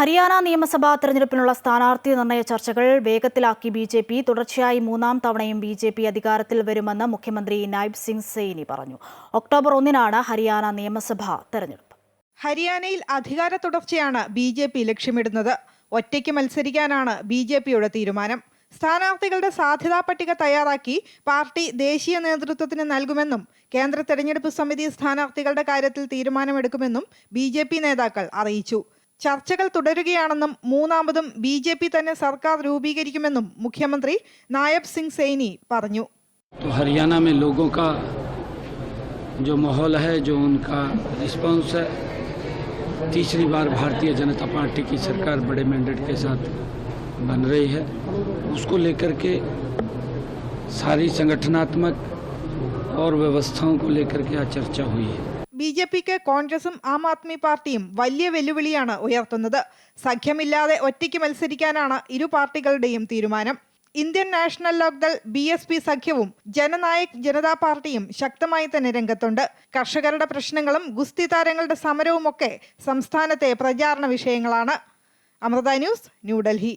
ഹരിയാന നിയമസഭാ തെരഞ്ഞെടുപ്പിനുള്ള സ്ഥാനാർത്ഥി നിർണയ ചർച്ചകൾ വേഗത്തിലാക്കി ബി ജെ പി. തുടർച്ചയായി മൂന്നാം തവണയും ബി ജെ പി അധികാരത്തിൽ വരുമെന്ന് മുഖ്യമന്ത്രി നൈബ് സിംഗ് സെയ്നി പറഞ്ഞു. ഒക്ടോബർ ഒന്നിനാണ് ഹരിയാന നിയമസഭാ തെരഞ്ഞെടുപ്പ്. ഹരിയാനയിൽ അധികാര തുടർച്ചയാണ് ബി ജെ പി ലക്ഷ്യമിടുന്നത്. ഒറ്റയ്ക്ക് മത്സരിക്കാനാണ് ബി ജെ പിയുടെ തീരുമാനം. സ്ഥാനാർത്ഥികളുടെ സാധ്യതാ പട്ടിക തയ്യാറാക്കി പാർട്ടി ദേശീയ നേതൃത്വത്തിന് നൽകുമെന്നും കേന്ദ്ര തെരഞ്ഞെടുപ്പ് സമിതി സ്ഥാനാർത്ഥികളുടെ കാര്യത്തിൽ തീരുമാനമെടുക്കുമെന്നും ബി നേതാക്കൾ അറിയിച്ചു. ചർച്ചകൾ തുടരുകയാണെന്നും മൂന്നാമതും ബി ജെ പി തന്നെ സർക്കാർ രൂപീകരിക്കുമെന്നും മുഖ്യമന്ത്രി നായബ് സിംഗ് സെയ്നി പറഞ്ഞു तो हरियाणा में लोगों का जो माहौल है जो उनका रिस्पांस है तीसरी बार भारतीय जनता पार्टी की सरकार बड़े मैंडेट के साथ बन रही है उसको लेकर के सारी संगठनात्मक और व्यवस्थाओं को लेकर के आज चर्चा हुई है ബി ജെ പിക്ക് കോൺഗ്രസും ആം ആദ്മി പാർട്ടിയും വലിയ വെല്ലുവിളിയാണ് ഉയർത്തുന്നത്. സഖ്യമില്ലാതെ ഒറ്റയ്ക്ക് മത്സരിക്കാനാണ് ഇരു പാർട്ടികളുടെയും തീരുമാനം. Indian national Lokdal B S P സഖ്യവും ജനനായക് ജനതാ പാർട്ടിയും ശക്തമായി തന്നെ രംഗത്തുണ്ട്. കർഷകരുടെ പ്രശ്നങ്ങളും ഗുസ്തി താരങ്ങളുടെ സമരവുമൊക്കെ സംസ്ഥാനത്തെ പ്രചാരണ വിഷയങ്ങളാണ്. അമൃത ന്യൂസ് ന്യൂഡൽഹി